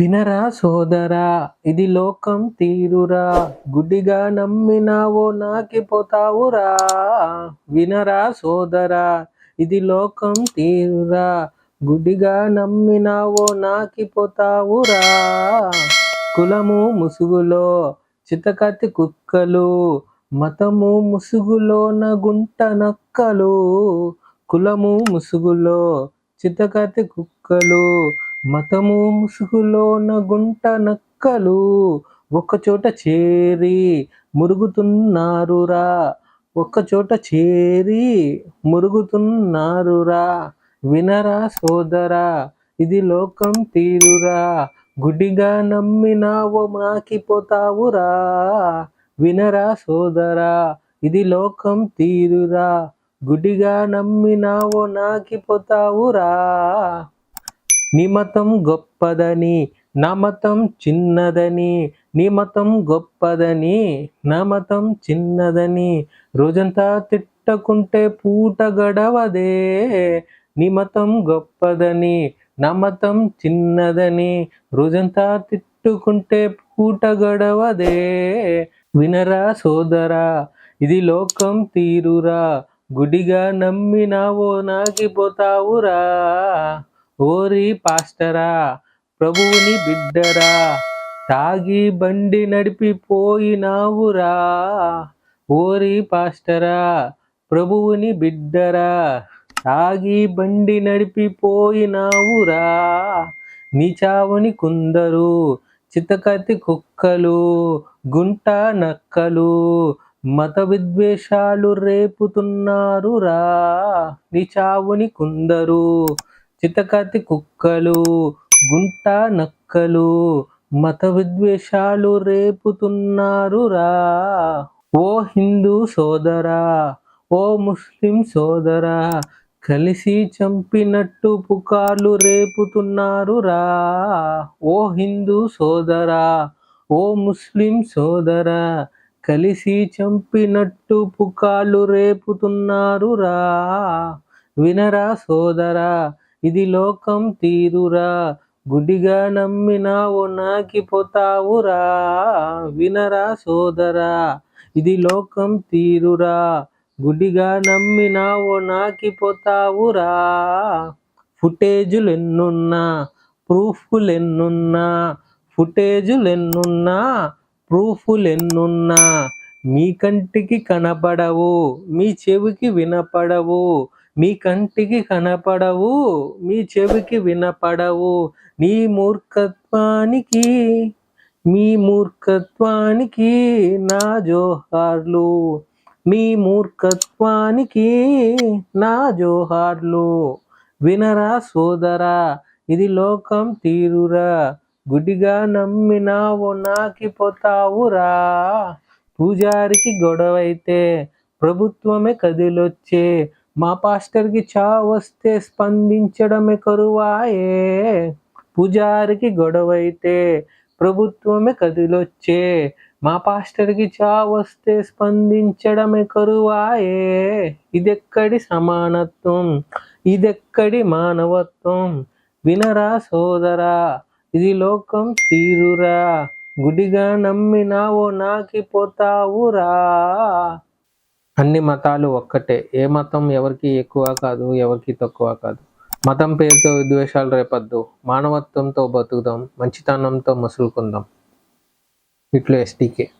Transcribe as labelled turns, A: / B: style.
A: వినరా సోదరా ఇది లోకం తీరురా. గుడ్డిగా నమ్మినావో నాకిపోతావురా. వినరా సోదరా ఇది లోకం తీరురా. గుడ్డిగా నమ్మినావో నాకిపోతావురా. కులము ముసుగులో చితకతి కుక్కలు. మతము ముసుగులోన గుంట నక్కలు. కులము ముసుగులో చితకతి కుక్కలు. మతము ముసుగులోన గుంట నక్కలు ఒక్కచోట చేరి మురుగుతున్నారురా. ఒక్కచోట చేరి మురుగుతున్నారురా. వినరా సోదరా ఇది లోకం తీరురా. గుడ్డిగా నమ్మినావో నాకిపోతావురా వినరా సోదరా ఇది లోకం తీరురా. గుడిగా నమ్మినావో నాకిపోతావురా. నిమతం గొప్పదని నమతం చిన్నదని నిమతం గొప్పదని నమతం మతం చిన్నదని రోజంతా తిట్టకుంటే పూట గడవదే. నిమతం గొప్పదని నమతం చిన్నదని రోజంతా తిట్టుకుంటే పూట గడవదే. వినరా సోదరా ఇది లోకం తీరురా గుడిగా నమ్మినావో నాగిపోతావురా. ఓరి పాస్టరా ప్రభువుని బిడ్డరా తాగి బండి నడిపిపోయినావురా. ఓరి పాస్టరా ప్రభువుని బిడ్డరా తాగి బండి నడిపిపోయినావురా. నీ చావుని కుందరు చితకతి కుక్కలు గుంట నక్కలు మత విద్వేషాలు రేపుతున్నారురా. నీ చావుని కుందరు చితకతి కుక్కలు గుంట నక్కలు మత విద్వేషాలు రేపుతున్నారురా ఓ హిందూ సోదరా ఓ ముస్లిం సోదరా కలిసి చంపినట్టు పుకార్లు రేపుతున్నారురా ఓ హిందూ సోదరా ఓ ముస్లిం సోదరా కలిసి చంపినట్టు పుకార్లు రేపుతున్నారురా వినరా సోదరా ఇది లోకం తీరురా. గుడిగా నమ్మినావో నాకిపోతావురా. వినరా సోదరా ఇది లోకం తీరురా. గుడిగా నమ్మినావో నాకిపోతావురా. ఫుటేజులు ఎన్నున్నా ప్రూఫ్లు ఎన్నున్నా ఫుటేజులు ఎన్నున్నా ప్రూఫ్లు ఎన్నున్నా మీ కంటికి కనపడవు మీ చెవికి వినపడవు. మీ కంటికి కనపడవు మీ చెవికి వినపడవు. నీ మూర్ఖత్వానికి మీ మూర్ఖత్వానికి నా జోహార్లు. మీ మూర్ఖత్వానికి నా జోహార్లు. వినరా సోదరా ఇది లోకం తీరురా. గుడిగా నమ్మినావో నాకిపోతావురా. పూజారికి గొడవైతే ప్రభుత్వమే కదిలొచ్చే. మా పాస్టర్కి చా వస్తే స్పందించడమే కరువాయే. పూజారికి గొడవైతే ప్రభుత్వమే కదిలొచ్చే. మా పాస్టర్కి చా వస్తే స్పందించడమే కరువాయే. ఇదెక్కడి సమానత్వం? ఇదెక్కడి మానవత్వం? వినరా సోదరా ఇది లోకం తీరురా. గుడిగా నమ్మినావో నాకిపోతావురా. అన్ని మతాలు ఒక్కటే. ఏ మతం ఎవరికి ఎక్కువ కాదు ఎవరికి తక్కువ కాదు. మతం పేరుతో విద్వేషాలు రేపద్దు. మానవత్వంతో బతుకుదాం మంచితనంతో మసులుకుందాం. ఇట్లు ఎస్టీకే.